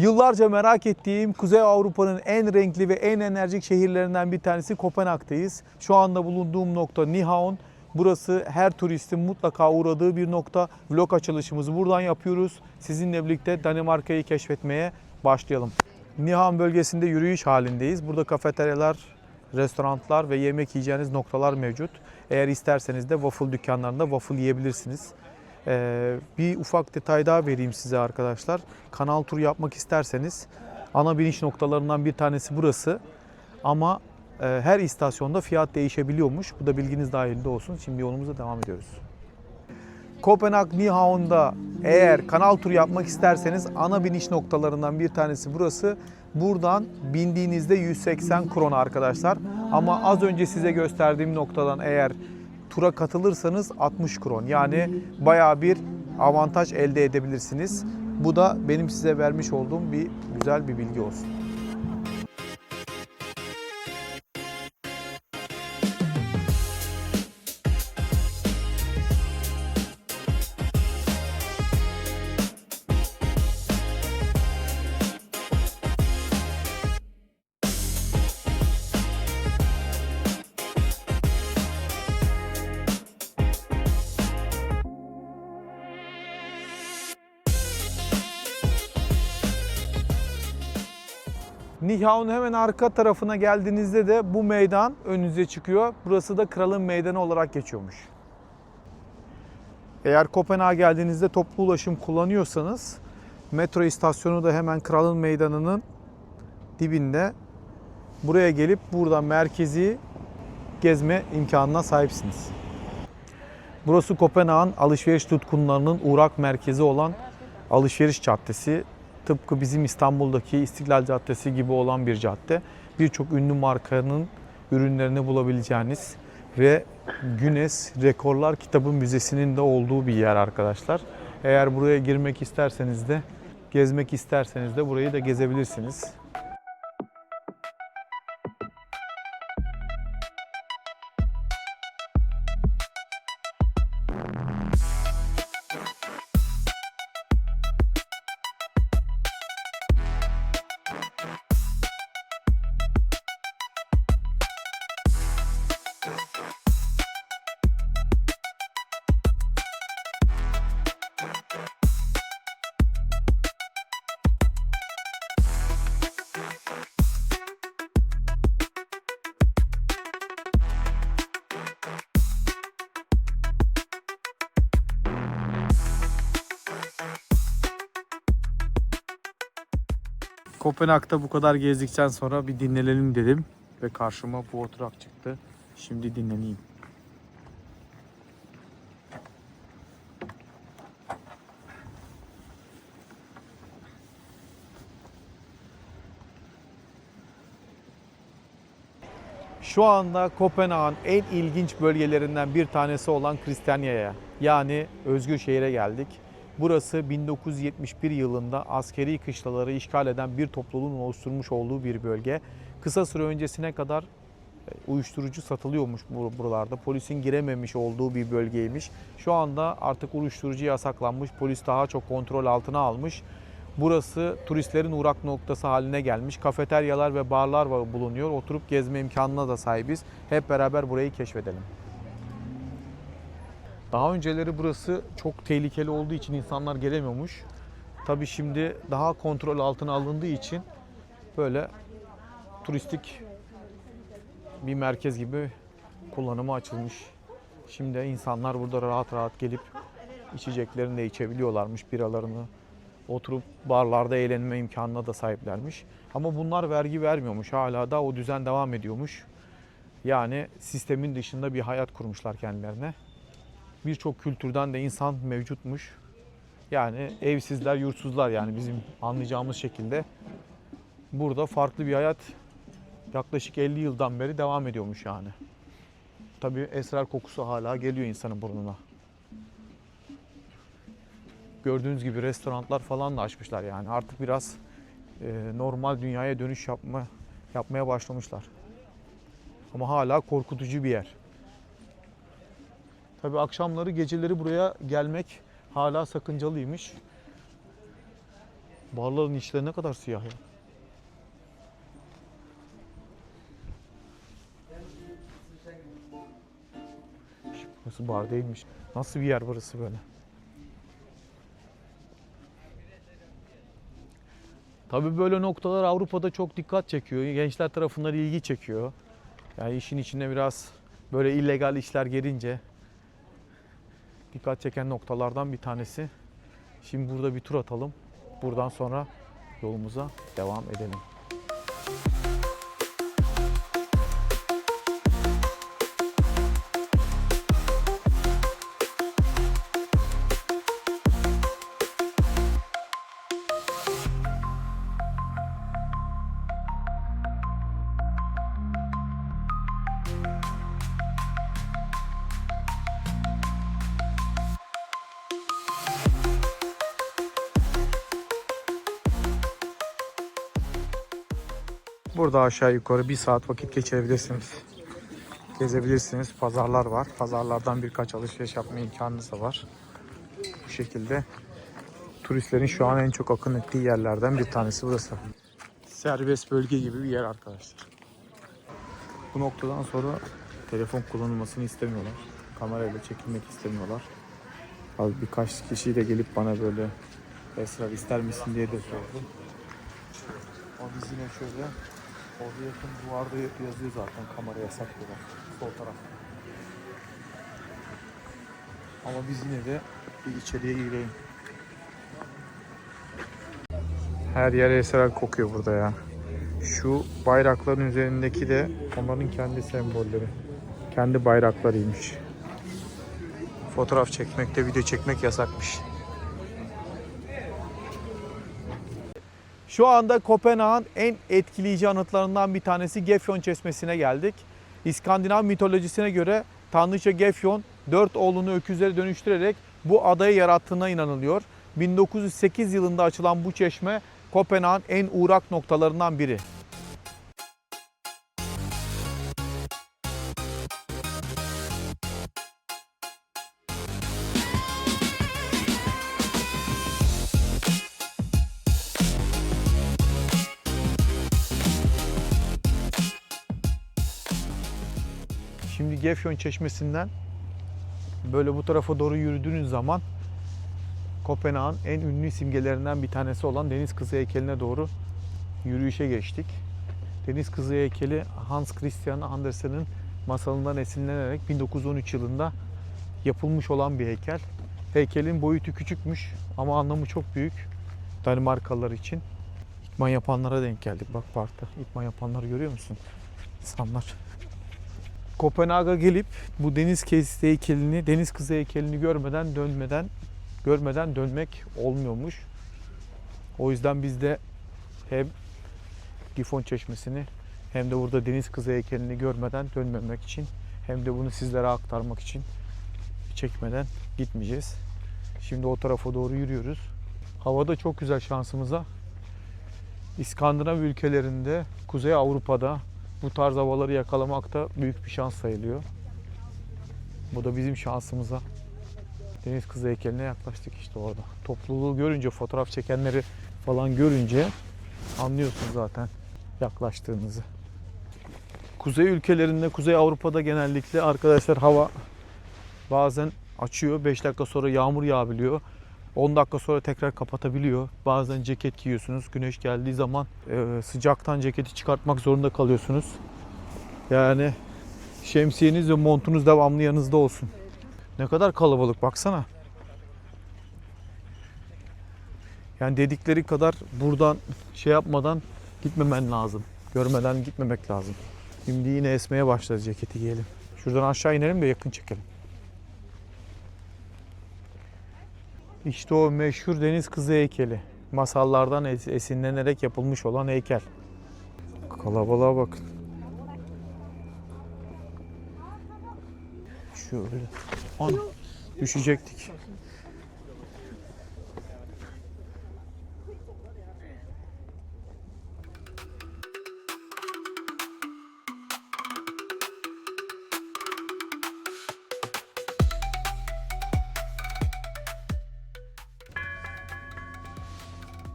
Yıllarca merak ettiğim Kuzey Avrupa'nın en renkli ve en enerjik şehirlerinden bir tanesi Kopenhag'tayız. Şu anda bulunduğum nokta Nyhavn. Burası her turistin mutlaka uğradığı bir nokta. Vlog açılışımızı buradan yapıyoruz. Sizinle birlikte Danimarka'yı keşfetmeye başlayalım. Nyhavn bölgesinde yürüyüş halindeyiz. Burada kafeteryalar, restoranlar ve yemek yiyeceğiniz noktalar mevcut. Eğer isterseniz de waffle dükkanlarında waffle yiyebilirsiniz. Ee, bir ufak detay daha vereyim size arkadaşlar. Kanal turu yapmak isterseniz ana biniş noktalarından bir tanesi burası. Ama e, her istasyonda fiyat değişebiliyormuş. Bu da bilginiz dahilinde olsun. Şimdi yolumuza devam ediyoruz. Kopenhag Nyhavn'da eğer kanal turu yapmak isterseniz ana biniş noktalarından bir tanesi burası. Buradan bindiğinizde 180 krona arkadaşlar. Ama az önce size gösterdiğim noktadan eğer tura katılırsanız 60 kron. Yani bayağı bir avantaj elde edebilirsiniz. Bu da benim size vermiş olduğum bir güzel bir bilgi olsun. Nihau'nun hemen arka tarafına geldiğinizde de bu meydan önünüze çıkıyor. Burası da Kralın Meydanı olarak geçiyormuş. Eğer Kopenhag'a geldiğinizde toplu ulaşım kullanıyorsanız metro istasyonu da hemen Kralın Meydanı'nın dibinde. Buraya gelip buradan merkezi gezme imkanına sahipsiniz. Burası Kopenhag'ın alışveriş tutkunlarının uğrak merkezi olan alışveriş caddesi. Tıpkı bizim İstanbul'daki İstiklal Caddesi gibi olan bir cadde. Birçok ünlü markanın ürünlerini bulabileceğiniz ve Guinness Rekorlar Kitabı Müzesi'nin de olduğu bir yer arkadaşlar. Eğer buraya girmek isterseniz de, gezmek isterseniz de burayı da gezebilirsiniz. Kopenhag'da bu kadar gezdikten sonra bir dinlenelim dedim ve karşıma bu oturak çıktı. Şimdi dinleneyim. Şu anda Kopenhag'ın en ilginç bölgelerinden bir tanesi olan Kristiyanya'ya yani Özgür Şehir'e geldik. Burası 1971 yılında askeri kışlaları işgal eden bir topluluğun oluşturmuş olduğu bir bölge. Kısa süre öncesine kadar e, uyuşturucu satılıyormuş bur- buralarda. Polisin girememiş olduğu bir bölgeymiş. Şu anda artık uyuşturucu yasaklanmış. Polis daha çok kontrol altına almış. Burası turistlerin uğrak noktası haline gelmiş. Kafeteryalar ve barlar bulunuyor. Oturup gezme imkanına da sahibiz. Hep beraber burayı keşfedelim. Daha önceleri burası çok tehlikeli olduğu için insanlar gelemiyormuş. Tabii şimdi daha kontrol altına alındığı için böyle turistik bir merkez gibi kullanıma açılmış. Şimdi insanlar burada rahat rahat gelip içeceklerini de içebiliyorlarmış, biralarını. Oturup barlarda eğlenme imkanına da sahiplermiş. Ama bunlar vergi vermiyormuş. Hala da o düzen devam ediyormuş. Yani sistemin dışında bir hayat kurmuşlar kendilerine birçok kültürden de insan mevcutmuş. Yani evsizler, yurtsuzlar yani bizim anlayacağımız şekilde. Burada farklı bir hayat yaklaşık 50 yıldan beri devam ediyormuş yani. Tabii esrar kokusu hala geliyor insanın burnuna. Gördüğünüz gibi restoranlar falan da açmışlar yani. Artık biraz e, normal dünyaya dönüş yapma yapmaya başlamışlar. Ama hala korkutucu bir yer. Tabi akşamları geceleri buraya gelmek hala sakıncalıymış. Barların içleri ne kadar siyah ya. Burası bar değilmiş. Nasıl bir yer burası böyle? Tabii böyle noktalar Avrupa'da çok dikkat çekiyor. Gençler tarafından ilgi çekiyor. Yani işin içine biraz böyle illegal işler gelince dikkat çeken noktalardan bir tanesi. Şimdi burada bir tur atalım. Buradan sonra yolumuza devam edelim. Burada aşağı yukarı bir saat vakit geçirebilirsiniz. Gezebilirsiniz. Pazarlar var. Pazarlardan birkaç alışveriş yapma imkanınız da var. Bu şekilde turistlerin şu an en çok akın ettiği yerlerden bir tanesi burası. Serbest bölge gibi bir yer arkadaşlar. Bu noktadan sonra telefon kullanılmasını istemiyorlar. Kamerayla çekilmek istemiyorlar. Abi birkaç kişi de gelip bana böyle Esra ister misin diye de sordu. O biz yine şöyle orada yakın duvarda yazıyor zaten kamera yasak diyorlar. Sol tarafta. Ama biz yine de bir içeriye girelim. Her yer eser kokuyor burada ya. Şu bayrakların üzerindeki de onların kendi sembolleri. Kendi bayraklarıymış. Fotoğraf çekmekte, video çekmek yasakmış. Şu anda Kopenhag'ın en etkileyici anıtlarından bir tanesi Gefjon Çeşmesi'ne geldik. İskandinav mitolojisine göre Tanrıça Gefjon dört oğlunu öküzlere dönüştürerek bu adayı yarattığına inanılıyor. 1908 yılında açılan bu çeşme Kopenhag'ın en uğrak noktalarından biri. Gefyon Çeşmesi'nden böyle bu tarafa doğru yürüdüğünüz zaman Kopenhag'ın en ünlü simgelerinden bir tanesi olan Deniz Kızı heykeline doğru yürüyüşe geçtik. Deniz Kızı heykeli Hans Christian Andersen'in masalından esinlenerek 1913 yılında yapılmış olan bir heykel. Heykelin boyutu küçükmüş ama anlamı çok büyük Danimarkalılar için. İtman yapanlara denk geldik. Bak parkta itman yapanları görüyor musun? İnsanlar. Kopenhag'a gelip bu deniz kez heykelini, deniz kızı heykelini görmeden dönmeden görmeden dönmek olmuyormuş. O yüzden biz de hem Gifon Çeşmesi'ni hem de burada deniz kızı heykelini görmeden dönmemek için hem de bunu sizlere aktarmak için çekmeden gitmeyeceğiz. Şimdi o tarafa doğru yürüyoruz. Havada çok güzel şansımıza. İskandinav ülkelerinde, Kuzey Avrupa'da bu tarz havaları yakalamak da büyük bir şans sayılıyor. Bu da bizim şansımıza. Deniz Kızı heykeline yaklaştık işte orada. Topluluğu görünce, fotoğraf çekenleri falan görünce anlıyorsun zaten yaklaştığınızı. Kuzey ülkelerinde, Kuzey Avrupa'da genellikle arkadaşlar hava bazen açıyor. 5 dakika sonra yağmur yağabiliyor. 10 dakika sonra tekrar kapatabiliyor. Bazen ceket giyiyorsunuz. Güneş geldiği zaman e, sıcaktan ceketi çıkartmak zorunda kalıyorsunuz. Yani şemsiyeniz ve montunuz devamlı yanınızda olsun. Ne kadar kalabalık baksana. Yani dedikleri kadar buradan şey yapmadan gitmemen lazım. Görmeden gitmemek lazım. Şimdi yine esmeye başladı ceketi giyelim. Şuradan aşağı inelim de yakın çekelim. İşte o meşhur deniz kızı heykeli. Masallardan es- esinlenerek yapılmış olan heykel. Kalabalığa bakın. Şöyle. An düşecektik.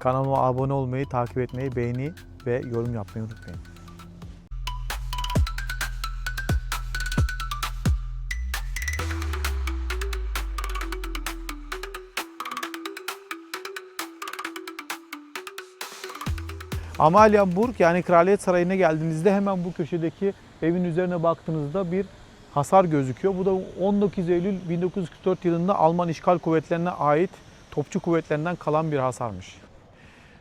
Kanalıma abone olmayı, takip etmeyi, beğeni ve yorum yapmayı unutmayın. Amalienburg yani Kraliyet Sarayı'na geldiğinizde hemen bu köşedeki evin üzerine baktığınızda bir hasar gözüküyor. Bu da 19 Eylül 1944 yılında Alman işgal kuvvetlerine ait topçu kuvvetlerinden kalan bir hasarmış.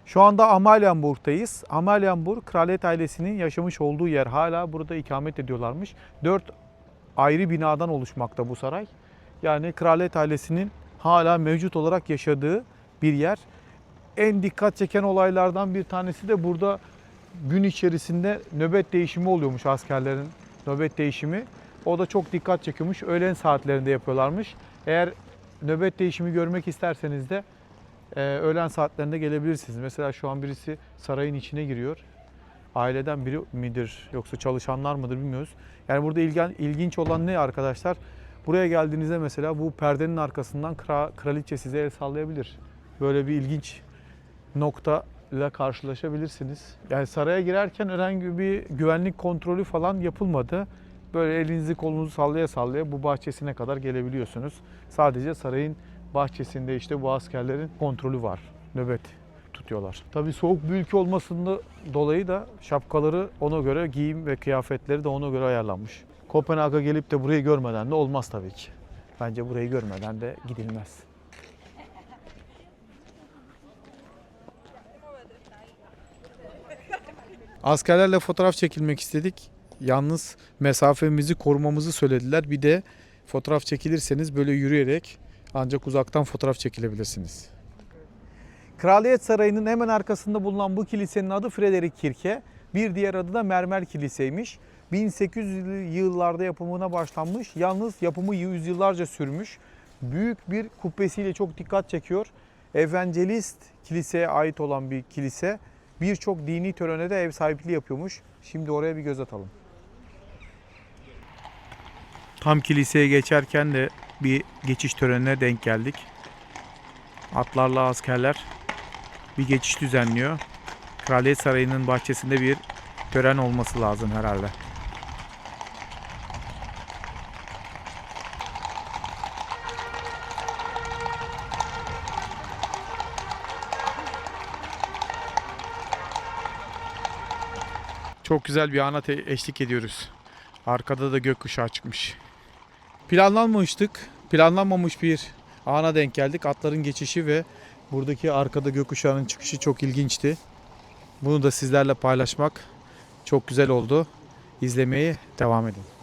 Şu anda Amalienburg'tayız. Amalienburg kraliyet ailesinin yaşamış olduğu yer. Hala burada ikamet ediyorlarmış. Dört ayrı binadan oluşmakta bu saray. Yani kraliyet ailesinin hala mevcut olarak yaşadığı bir yer. En dikkat çeken olaylardan bir tanesi de burada gün içerisinde nöbet değişimi oluyormuş askerlerin nöbet değişimi. O da çok dikkat çekiyormuş. Öğlen saatlerinde yapıyorlarmış. Eğer nöbet değişimi görmek isterseniz de e, öğlen saatlerinde gelebilirsiniz. Mesela şu an birisi sarayın içine giriyor. Aileden biri midir yoksa çalışanlar mıdır bilmiyoruz. Yani burada ilgen, ilginç olan ne arkadaşlar? Buraya geldiğinizde mesela bu perdenin arkasından kra, kraliçe size el sallayabilir. Böyle bir ilginç nokta ile karşılaşabilirsiniz. Yani saraya girerken herhangi bir güvenlik kontrolü falan yapılmadı. Böyle elinizi kolunuzu sallaya sallaya bu bahçesine kadar gelebiliyorsunuz. Sadece sarayın bahçesinde işte bu askerlerin kontrolü var. Nöbet tutuyorlar. Tabii soğuk bir ülke olmasından dolayı da şapkaları ona göre giyim ve kıyafetleri de ona göre ayarlanmış. Kopenhag'a gelip de burayı görmeden de olmaz tabii ki. Bence burayı görmeden de gidilmez. Askerlerle fotoğraf çekilmek istedik. Yalnız mesafemizi korumamızı söylediler. Bir de fotoğraf çekilirseniz böyle yürüyerek ancak uzaktan fotoğraf çekilebilirsiniz. Kraliyet Sarayı'nın hemen arkasında bulunan bu kilisenin adı Frederik Kirke. Bir diğer adı da Mermer Kiliseymiş. 1800'lü yıllarda yapımına başlanmış. Yalnız yapımı yüzyıllarca sürmüş. Büyük bir kubbesiyle çok dikkat çekiyor. Evangelist kiliseye ait olan bir kilise. Birçok dini törene de ev sahipliği yapıyormuş. Şimdi oraya bir göz atalım. Tam kiliseye geçerken de bir geçiş törenine denk geldik. Atlarla askerler bir geçiş düzenliyor. Kraliyet Sarayı'nın bahçesinde bir tören olması lazım herhalde. Çok güzel bir ana eşlik ediyoruz. Arkada da gökkuşağı çıkmış. Planlanmamıştık. Planlanmamış bir ana denk geldik. Atların geçişi ve buradaki arkada gökkuşağının çıkışı çok ilginçti. Bunu da sizlerle paylaşmak çok güzel oldu. İzlemeye devam edin.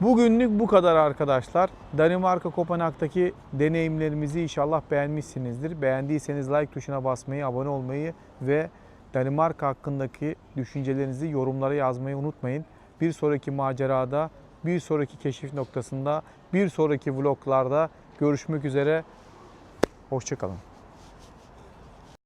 Bugünlük bu kadar arkadaşlar. Danimarka Kopenhag'daki deneyimlerimizi inşallah beğenmişsinizdir. Beğendiyseniz like tuşuna basmayı, abone olmayı ve Danimarka hakkındaki düşüncelerinizi yorumlara yazmayı unutmayın. Bir sonraki macerada, bir sonraki keşif noktasında, bir sonraki vloglarda görüşmek üzere. Hoşçakalın.